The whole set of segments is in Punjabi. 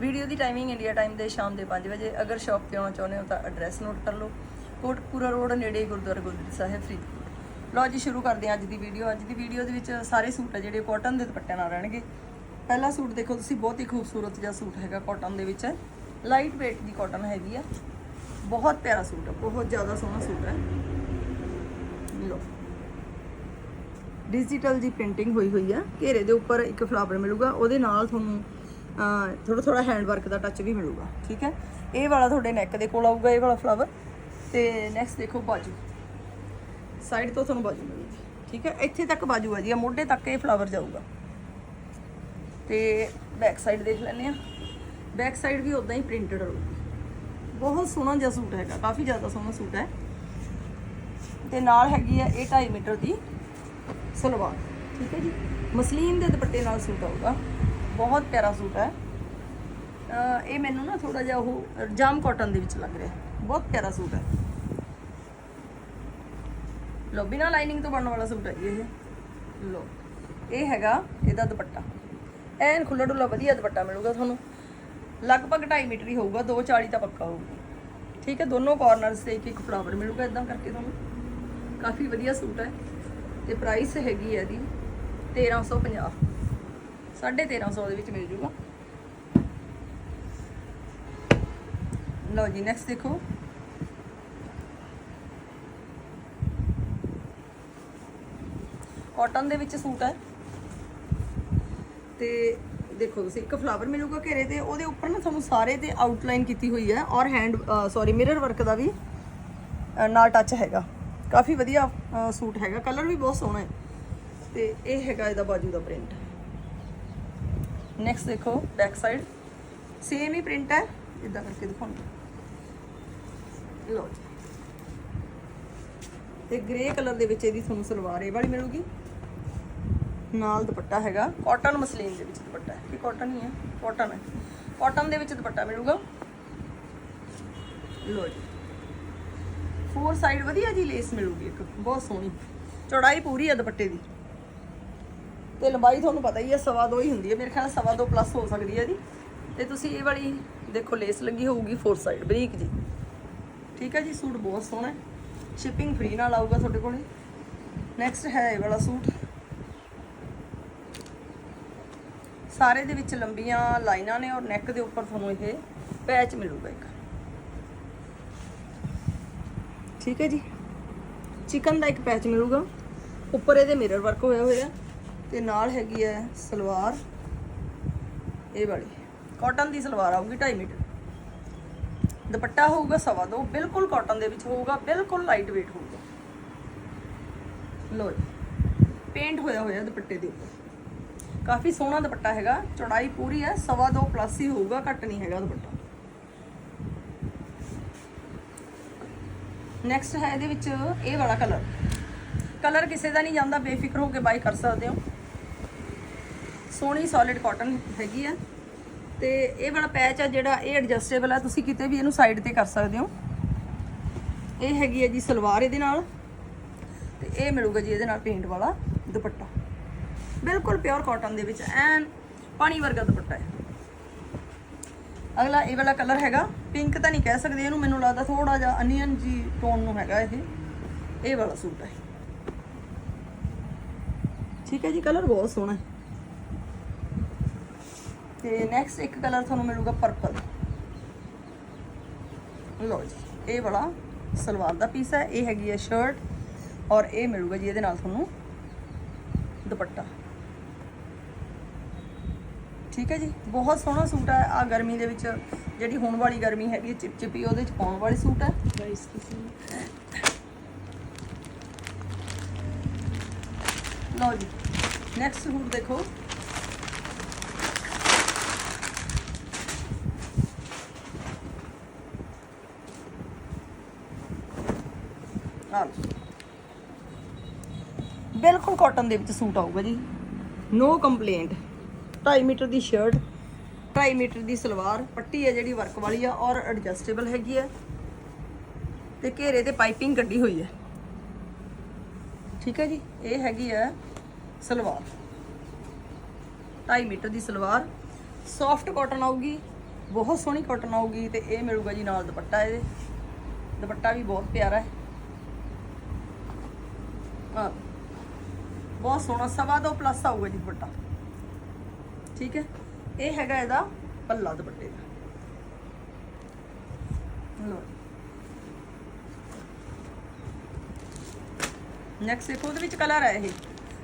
ਵੀਡੀਓ ਦੀ ਟਾਈਮਿੰਗ ਇੰਡੀਆ ਟਾਈਮ ਦੇ ਸ਼ਾਮ ਦੇ 5 ਵਜੇ। ਅਗਰ ਸ਼ਾਪ ਤੇ ਆਉਣਾ ਚਾਹੁੰਦੇ ਹੋ ਤਾਂ ਐਡਰੈਸ ਨੋਟ ਕਰ ਲਓ। ਕੋਟਪੂਰਾ ਰੋਡ ਨੇੜੇ ਗੁਰਦੁਆਰਾ ਗੁਰਦੁਆਰਾ ਸਾਹਿਬ, ਫਰੀਦਕੋਟ। ਲਓ ਜੀ, ਸ਼ੁਰੂ ਕਰਦੇ ਹਾਂ ਅੱਜ ਦੀ ਵੀਡੀਓ ਅੱਜ ਦੀ ਵੀਡੀਓ ਦੇ ਵਿੱਚ ਸਾਰੇ ਸੂਟ ਆ ਜਿਹੜੇ ਕਾਟਨ ਦੇ ਦੁਪੱਟਿਆਂ ਨਾਲ ਰਹਿਣਗੇ। ਪਹਿਲਾ ਸੂਟ ਦੇਖੋ ਤੁਸੀਂ, ਬਹੁਤ ਹੀ ਖੂਬਸੂਰਤ ਜਿਹਾ ਸੂਟ ਹੈਗਾ ਕਾਟਨ ਦੇ ਵਿੱਚ। ਲਾਈਟ weight ਦੀ ਕਾਟਨ ਹੈਗੀ ਆ। ਬਹੁਤ ਪਿਆਰਾ ਸੂਟ ਆ, ਬਹੁਤ ਜ਼ਿਆਦਾ ਸੋਹਣਾ ਸੂਟ ਹੈ ਲਓ। ਡਿਜੀਟਲ ਦੀ ਪ੍ਰਿੰਟਿੰਗ ਹੋਈ ਹੋਈ ਆ। ਘੇਰੇ ਦੇ ਉੱਪਰ ਇੱਕ ਫਲਾਵਰ ਮਿਲੂਗਾ, ਉਹਦੇ ਨਾਲ ਤੁਹਾਨੂੰ ਥੋੜਾ ਥੋੜਾ ਹੈਂਡ ਵਰਕ ਦਾ ਟੱਚ ਵੀ ਮਿਲੂਗਾ, ਠੀਕ ਹੈ? ਇਹ ਵਾਲਾ ਤੁਹਾਡੇ ਨੈਕ ਦੇ ਕੋਲ ਆਊਗਾ, ਇਹ ਵਾਲਾ ਫਲਾਵਰ ਤੇ ਨੈਕਸਟ ਦੇਖੋ ਬਾਜੂ। ਸਾਈਡ ਤੋਂ ਤੁਹਾਨੂੰ ਬਾਜੂ ਮਿਲੂਗੀ, ਠੀਕ ਹੈ? ਇੱਥੇ ਤੱਕ ਬਾਜੂ ਆ ਜੀ ਆ ਮੋਢੇ ਤੱਕ ਇਹ ਫਲਾਵਰ ਜਾਊਗਾ। ਤੇ ਬੈਕ ਸਾਈਡ ਦੇਖ ਲੈਂਦੇ ਆ ਬੈਕ ਸਾਈਡ ਵੀ ਉਦਾਂ ਹੀ ਪ੍ਰਿੰਟਡ ਰਹੂਗੀ। ਬਹੁਤ ਸੋਹਣਾ ਜਿਹਾ ਸੂਟ ਹੈਗਾ, ਕਾਫੀ ਜ਼ਿਆਦਾ ਸੋਹਣਾ ਸੂਟ ਹੈ। ਤੇ ਨਾਲ ਹੈਗੀ ਆ ਇਹ 2.5 ਮੀਟਰ ਦੀ ਸਲਵਾਰ, ਠੀਕ ਹੈ ਜੀ? ਮਸਲੀਨ ਦੇ ਦੁਪੱਟੇ ਨਾਲ ਸੂਟ ਆਊਗਾ। ਬਹੁਤ ਪਿਆਰਾ ਸੂਟ ਹੈ। ਇਹ ਮੈਨੂੰ ਨਾ ਥੋੜਾ ਜਿਹਾ ਉਹ ਜਾਮ ਕਾਟਨ ਦੇ ਵਿੱਚ ਲੱਗ ਰਿਹਾ ਬਹੁਤ ਪਿਆਰਾ ਸੂਟ ਹੈ। ਲੋ ਬਿਨਾ ਲਾਈਨਿੰਗ ਤੋਂ ਬਣਨ ਵਾਲਾ ਸੂਟ ਹੈ ਜੀ ਇਹ। ਲੋ ਇਹ ਹੈਗਾ ਇਹਦਾ ਦੁਪੱਟਾ। ਐਨ ਖੁੱਲਾ ਡੁੱਲਾ ਵਧੀਆ ਦੁਪੱਟਾ ਮਿਲੂਗਾ ਤੁਹਾਨੂੰ। ਲਗਭਗ 2.5 ਮੀਟਰ ਹੀ ਹੋਊਗਾ 240 ਤਾਂ ਪੱਕਾ ਹੋਊਗਾ। ਠੀਕ ਹੈ, ਦੋਨੋਂ ਕਾਰਨਰਸ ਤੇ ਇੱਕ ਇੱਕ ਫਲਾਵਰ ਮਿਲੂਗਾ ਇਦਾਂ ਕਰਕੇ ਤੁਹਾਨੂੰ। ਕਾਫੀ ਵਧੀਆ ਸੂਟ ਹੈ। ਤੇ ਪ੍ਰਾਈਸ ਹੈਗੀ ਹੈ ਇਹਦੀ 1350 1350 ਦੇ ਵਿੱਚ ਮਿਲ ਜੂਗਾ। ਲਓ ਜੀ ਨੈਕਸਟ ਦੇਖੋ। ਕਾਟਨ ਦੇ ਵਿੱਚ ਸੂਟ ਹੈ। ਤੇ ਦੇਖੋ ਤੁਸੀਂ, ਇੱਕ ਫਲਾਵਰ ਮਿਲੂਗਾ ਘੇਰੇ ਤੇ, ਉਹਦੇ ਉੱਪਰ ਨਾ ਤੁਹਾਨੂੰ ਸਾਰੇ ਤੇ ਆਊਟਲਾਈਨ ਕੀਤੀ ਹੋਈ ਹੈ ਔਰ ਹੈਂਡ ਸੌਰੀ ਮਿਰਰ ਵਰਕ ਦਾ ਵੀ ਨਾਲ ਟੱਚ ਹੈਗਾ। ਕਾਫੀ ਵਧੀਆ ਸੂਟ ਹੈਗਾ। ਕਲਰ ਵੀ ਬਹੁਤ ਸੋਹਣਾ ਹੈ। ਤੇ ਇਹ ਹੈਗਾ ਇਹਦਾ ਬਾਜੂ ਦਾ ਪ੍ਰਿੰਟ ਨੈਕਸਟ ਦੇਖੋ ਬੈਕ ਸਾਈਡ ਸੇਮ ਹੀ ਪ੍ਰਿੰਟ ਹੈ। ਇਦਾਂ ਕਰਕੇ ਦਿਖਾਉਂਦਾ ਲਓ ਤੇ ਗ੍ਰੇ ਕਲਰ ਦੇ ਵਿੱਚ ਇਹਦੀ ਤੁਹਾਨੂੰ ਸਲਵਾਰ ਇਹ ਵਾਲੀ ਮਿਲੂਗੀ। ਨਾਲ ਦੁਪੱਟਾ ਹੈਗਾ। ਕਾਟਨ ਮਸਲੀਨ ਦੇ ਵਿੱਚ ਦੁਪੱਟਾ ਹੈ। ਕਿ ਕਾਟਨ ਹੀ ਹੈ। ਕਾਟਨ ਹੈ। ਕਾਟਨ ਦੇ ਵਿੱਚ ਦੁਪੱਟਾ ਮਿਲੂਗਾ। ਲੋ ਜੀ। ਫੋਰ ਸਾਈਡ ਵਧੀਆ ਜੀ ਲੇਸ ਮਿਲੂਗੀ ਇੱਕ। ਬਹੁਤ ਸੋਹਣੀ। ਚੌੜਾਈ ਪੂਰੀ ਹੈ ਦੁਪੱਟੇ ਦੀ। ਤੇ ਲੰਬਾਈ ਤੁਹਾਨੂੰ ਪਤਾ ਹੀ ਹੈ, ਸਵਾ ਦੋ ਹੀ ਹੁੰਦੀ ਹੈ। ਮੇਰੇ ਖਿਆਲ ਸਵਾ ਦੋ ਪਲੱਸ ਹੋ ਸਕਦੀ ਹੈ ਜੀ ਤੇ ਤੁਸੀਂ ਇਹ ਵਾਲੀ ਦੇਖੋ ਲੇਸ ਲੱਗੀ ਹੋਊਗੀ ਫੋਰ ਸਾਈਡ ਬਰੀਕ ਜੀ। ਠੀਕ ਹੈ ਜੀ, ਸੂਟ ਬਹੁਤ ਸੋਹਣਾ ਹੈ। ਸ਼ਿਪਿੰਗ ਫ੍ਰੀ ਨਾਲ ਆਊਗਾ ਤੁਹਾਡੇ ਕੋਲੇ। ਨੈਕਸਟ ਹੈ ਇਹ ਵਾਲਾ ਸੂਟ। ਸਾਰੇ ਦੇ ਵਿੱਚ ਲੰਬੀਆਂ ਲਾਈਨਾਂ ਨੇ ਔਰ ਨੈਕ ਦੇ ਉੱਪਰ ਤੁਹਾਨੂੰ ਇਹ ਪੈਚ ਮਿਲੂਗਾ ਇੱਕ। ਠੀਕ ਹੈ ਜੀ। ਚਿਕਨ ਦਾ ਇੱਕ ਪੈਚ ਮਿਲੂਗਾ। ਉੱਪਰ ਇਹਦੇ ਮਿਰਰ ਵਰਕ ਹੋਇਆ ਹੋਇਆ। ਤੇ ਨਾਲ ਹੈਗੀ ਹੈ ਸਲਵਾਰ। ਇਹ ਵਾਲੀ। ਕਾਟਨ ਦੀ ਸਲਵਾਰ ਆਊਗੀ 2.5 ਮੀਟਰ। ਦੁਪੱਟਾ ਹੋਊਗਾ ਸਵਾ ਦੋ। ਬਿਲਕੁਲ ਕਾਟਨ ਦੇ ਵਿੱਚ ਹੋਊਗਾ, ਬਿਲਕੁਲ ਲਾਈਟ weight ਹੋਊਗਾ। ਲੋ ਪੇਂਟ ਹੋਇਆ ਹੋਇਆ ਦੁਪੱਟੇ ਦੇ ਉੱਪਰ। ਕਾਫੀ ਸੋਹਣਾ ਦੁਪੱਟਾ ਹੈਗਾ। ਚੌੜਾਈ ਪੂਰੀ ਹੈ। ਸਵਾ ਦੋ ਪਲੱਸ ਹੀ ਹੋਊਗਾ, ਘੱਟ ਨਹੀਂ ਹੈਗਾ ਦੁਪੱਟਾ। ਨੈਕਸਟ ਹੈ ਇਹਦੇ ਵਿੱਚ ਇਹ ਵਾਲਾ ਕਲਰ ਕਲਰ ਕਿਸੇ ਦਾ ਨਹੀਂ ਜਾਂਦਾ। ਬੇਫਿਕਰ ਹੋ ਕੇ ਬਾਈ ਕਰ ਸਕਦੇ ਹੋ। ਸੋਹਣੀ ਸੋਲਿਡ ਕਾਟਨ ਹੈਗੀ ਆ। ਤੇ ਇਹ ਵਾਲਾ ਪੈਚ ਆ ਜਿਹੜਾ ਇਹ ਐਡਜਸਟੇਬਲ ਆ, ਤੁਸੀਂ ਕਿਤੇ ਵੀ ਇਹਨੂੰ ਸਾਈਡ ਤੇ ਕਰ ਸਕਦੇ ਹੋ। ਇਹ ਹੈਗੀ ਹੈ ਜੀ ਸਲਵਾਰ ਇਹਦੇ ਨਾਲ। ਤੇ ਇਹ ਮਿਲੂਗਾ ਜੀ ਇਹਦੇ ਨਾਲ ਪੇਂਟ ਵਾਲਾ ਦੁਪੱਟਾ। ਬਿਲਕੁਲ ਪਿਓਰ ਕਾਟਨ ਦੇ ਵਿੱਚ, ਐਨ ਪਾਣੀ ਵਰਗਾ ਦੁਪੱਟਾ ਹੈ। ਅਗਲਾ ਇਹ ਵਾਲਾ ਕਲਰ ਹੈਗਾ ਪਿੰਕ ਤਾਂ ਨਹੀਂ ਕਹਿ ਸਕਦੇ ਇਹਨੂੰ, ਮੈਨੂੰ ਲੱਗਦਾ ਥੋੜਾ ਜਿਹਾ ਅਨੀਅਨ ਜੀ ਟੋਨ ਨੂੰ ਹੈਗਾ ਇਹ। ਇਹ ਵਾਲਾ ਸੂਟ ਹੈ। ਠੀਕ ਹੈ ਜੀ ਕਲਰ ਬਹੁਤ ਸੋਹਣਾ ਹੈ। ਤੇ ਨੈਕਸਟ ਇੱਕ ਕਲਰ ਤੁਹਾਨੂੰ ਮਿਲੂਗਾ ਪਰਪਲ ਲੋ ਜੀ ਇਹ ਵਾਲਾ ਸਲਵਾਰ ਦਾ ਪੀਸ ਹੈ ਇਹ ਹੈਗੀ ਹੈ ਸ਼ਰਟ ਔਰ ਇਹ ਮਿਲੂਗਾ ਜੀ ਇਹਦੇ ਨਾਲ ਤੁਹਾਨੂੰ ਦੁਪੱਟਾ। ਠੀਕ ਹੈ ਜੀ ਬਹੁਤ ਸੋਹਣਾ ਸੂਟ ਹੈ ਆ ਗਰਮੀ ਦੇ ਵਿੱਚ ਜਿਹੜੀ ਹੁਣ ਵਾਲੀ ਗਰਮੀ ਹੈਗੀ ਚਿਪਚਿਪੀ ਉਹਦੇ ਚ ਪਾਉਣ ਵਾਲੇ ਸੂਟ ਹੈ। ਲਓ ਜੀ ਨੈਕਸਟ ਸੂਟ ਦੇਖੋ। ਆ ਬਿਲਕੁਲ ਕਾਟਨ ਦੇ ਵਿੱਚ ਸੂਟ ਆਊਗਾ ਜੀ। ਨੋ ਕੰਪਲੇਂਟ 2.5 ਮੀਟਰ ਦੀ ਸ਼ਰਟ 2.5 ਮੀਟਰ ਦੀ ਸਲਵਾਰ, ਪੱਟੀ ਹੈ ਜਿਹੜੀ ਵਰਕ ਵਾਲੀ ਆ ਔਰ ਐਡਜਸਟੇਬਲ ਹੈਗੀ ਹੈ ਤੇ ਘੇਰੇ ਤੇ ਪਾਈਪਿੰਗ ਕੱਢੀ ਹੋਈ ਹੈ। ਠੀਕ ਹੈ ਜੀ, ਇਹ ਹੈਗੀ ਹੈ ਸਲਵਾਰ। 2.5 ਮੀਟਰ ਦੀ ਸਲਵਾਰ। ਸੌਫਟ ਕਾਟਨ ਆਊਗੀ, ਬਹੁਤ ਸੋਹਣੀ ਕਾਟਨ ਆਊਗੀ ਤੇ ਇਹ ਮਿਲੂਗਾ ਜੀ ਨਾਲ ਦੁਪੱਟਾ ਇਹਦੇ। ਦੁਪੱਟਾ ਵੀ ਬਹੁਤ ਪਿਆਰਾ ਹੈ। ਆ ਬਹੁਤ ਸੋਹਣਾ, ਸਵਾ ਦੋ ਪਲੱਸ ਆਊਗਾ ਜੀ ਦੁਪੱਟਾ। ਠੀਕ ਹੈ? ਇਹ ਹੈਗਾ ਇਹਦਾ ਪੱਲਾ ਦੁਪੱਟੇ ਦਾ। ਲਓ। ਨੈਕਸਟ ਦੇਖੋ, ਉਹਦੇ ਵਿੱਚ ਕਲਰ ਹੈ ਇਹ।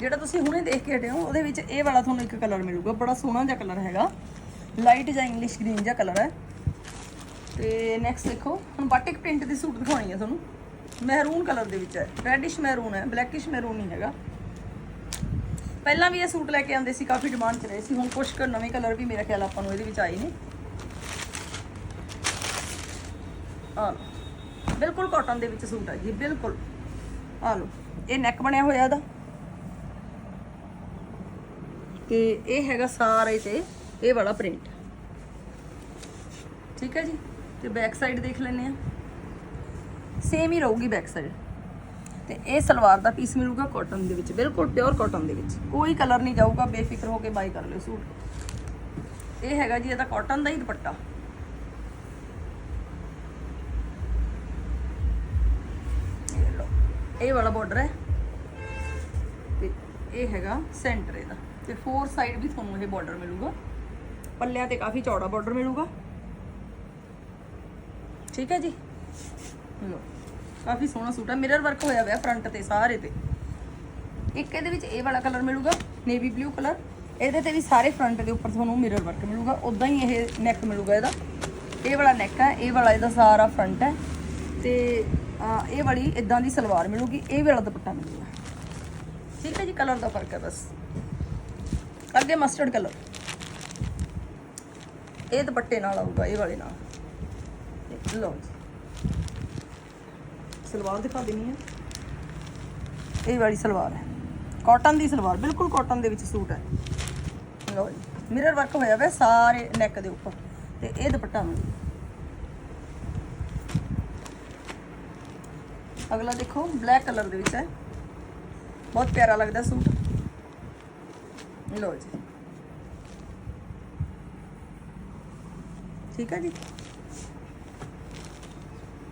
ਜਿਹੜਾ ਤੁਸੀਂ ਹੁਣੇ ਦੇਖ ਕੇ ਹਟੇ ਹੋ, ਉਹਦੇ ਵਿੱਚ ਇਹ ਵਾਲਾ ਤੁਹਾਨੂੰ ਇੱਕ ਕਲਰ ਮਿਲੂਗਾ। ਬੜਾ ਸੋਹਣਾ ਜਿਹਾ ਕਲਰ ਹੈਗਾ। ਲਾਈਟ ਜਾਂ ਇੰਗਲਿਸ਼ ਗ੍ਰੀਨ ਜਿਹਾ ਕਲਰ ਹੈ। ਤੇ ਨੈਕਸਟ ਦੇਖੋ, ਹੁਣ ਬਾਟਿਕ ਪ੍ਰਿੰਟ ਦੀ ਸੂਟ ਦਿਖਾਉਣੀ ਹੈ ਤੁਹਾਨੂੰ। ਮਹਿਰੂਨ ਕਲਰ ਦੇ ਵਿੱਚ ਹੈ। ਰੈਡਿਸ਼ ਮਹਿਰੂਨ ਹੈ ਬਲੈਕਿਸ਼ ਮਹਿਰੂਨ ਨਹੀਂ ਹੈਗਾ। ਪਹਿਲਾਂ ਵੀ ਇਹ ਸੂਟ ਲੈ ਕੇ ਆਉਂਦੇ ਸੀ, ਕਾਫੀ ਡਿਮਾਂਡ 'ਚ ਰਹੇ ਸੀ। ਹੁਣ ਕੁਝ ਕੁ ਨਵੇਂ ਕਲਰ ਵੀ ਮੇਰੇ ਖਿਆਲ ਆਪਾਂ ਨੂੰ ਇਹਦੇ ਵਿੱਚ ਆਏ ਨੇ। ਆ ਬਿਲਕੁਲ ਕਾਟਨ ਦੇ ਵਿੱਚ ਸੂਟ ਹੈ ਜੀ, ਬਿਲਕੁਲ। ਆ ਲਓ, ਇਹ ਨੈਕ ਬਣਿਆ ਹੋਇਆ ਇਹਦਾ। ਤੇ ਇਹ ਹੈਗਾ ਸਾਰੇ ਤੇ, ਇਹ ਵਾਲਾ ਪ੍ਰਿੰਟ ਠੀਕ ਹੈ ਜੀ, ਤੇ ਬੈਕ ਸਾਈਡ ਦੇਖ ਲੈਂਦੇ ਆ ਸੇਮ ਹੀ ਰਹੂਗੀ ਬੈਕ ਸਾਈਡ ਤੇ ਇਹ ਸਲਵਾਰ ਦਾ ਪੀਸ ਮਿਲੂਗਾ ਕਾਟਨ ਦੇ ਵਿੱਚ, ਬਿਲਕੁਲ ਪਿਓਰ ਕਾਟਨ ਦੇ ਵਿੱਚ। ਕੋਈ ਕਲਰ ਨਹੀਂ ਜਾਊਗਾ, ਬੇਫਿਕਰ ਹੋ ਕੇ ਬਾਈ ਕਰ ਲਿਓ ਸੂਟ। ਇਹ ਹੈਗਾ ਜੀ ਇਹਦਾ ਕਾਟਨ ਦਾ ਹੀ ਦੁਪੱਟਾ। ਇਹ ਲਓ, ਇਹ ਵਾਲਾ ਬਾਰਡਰ ਹੈ। ਤੇ ਇਹ ਹੈਗਾ ਸੈਂਟਰ ਇਹਦਾ। ਤੇ ਫੋਰ ਸਾਈਡ ਵੀ ਤੁਹਾਨੂੰ ਇਹ ਬਾਰਡਰ ਮਿਲੂਗਾ। ਪੱਲਿਆਂ ਤੇ ਕਾਫੀ ਚੌੜਾ ਬਾਰਡਰ ਮਿਲੂਗਾ। ਠੀਕ ਹੈ ਜੀ? ਲੋ ਕਾਫੀ ਸੋਹਣਾ ਸੂਟ ਹੈ ਮਿਰਰ ਵਰਕ ਹੋਇਆ ਹੋਇਆ ਫਰੰਟ ਤੇ, ਸਾਰੇ ਤੇ। ਇੱਕ ਇਹਦੇ ਵਿੱਚ ਇਹ ਵਾਲਾ ਕਲਰ ਮਿਲੂਗਾ ਨੇਵੀ ਬਲੂ ਕਲਰ ਇਹਦੇ ਤੇ ਵੀ ਸਾਰੇ ਫਰੰਟ ਦੇ ਉੱਪਰ ਤੁਹਾਨੂੰ ਮਿਰਰ ਵਰਕ ਮਿਲੂਗਾ। ਉਦਾਂ ਹੀ ਇਹ ਨੈਕ ਮਿਲੂਗਾ ਇਹਦਾ। ਇਹ ਵਾਲਾ ਨੈਕ ਹੈ ਇਹ ਵਾਲਾ ਇਹਦਾ ਸਾਰਾ ਫਰੰਟ ਹੈ ਤੇ ਇਹ ਵਾਲੀ ਇਦਾਂ ਦੀ ਸਲਵਾਰ ਮਿਲੂਗੀ। ਇਹ ਵਾਲਾ ਦੁਪੱਟਾ ਮਿਲੂਗਾ। ਠੀਕ ਹੈ ਜੀ ਕਲਰ ਦਾ ਫ਼ਰਕ ਹੈ ਬਸ। ਅੱਗੇ ਮਸਟਰਡ ਕਲਰ ਇਹ ਦੁਪੱਟੇ ਨਾਲ ਆਊਗਾ, ਇਹ ਵਾਲੇ ਨਾਲ। ਲਓ ਜੀ। ਸਲਵਾਰ ਦਿਖਾ ਦੇਣੀ ਹੈ ਇਹ ਵਾਲੀ ਸਲਵਾਰ ਹੈ। ਕਾਟਨ ਦੀ ਸਲਵਾਰ, ਬਿਲਕੁਲ ਕਾਟਨ ਦੇ ਵਿੱਚ ਸੂਟ ਹੈ। ਲਓ ਜੀ ਮਿਰਰ ਵਰਕ ਹੋਇਆ ਹੋਇਆ ਸਾਰੇ ਨੈਕ ਦੇ ਉੱਪਰ। ਤੇ ਇਹ ਦੁਪੱਟਾ ਮਿਲੂ ਅਗਲਾ ਦੇਖੋ ਬਲੈਕ ਕਲਰ ਦੇ ਵਿੱਚ ਹੈ। ਬਹੁਤ ਪਿਆਰਾ ਲੱਗਦਾ ਸੂਟ। ਲਓ ਜੀ। ਠੀਕ ਹੈ ਜੀ।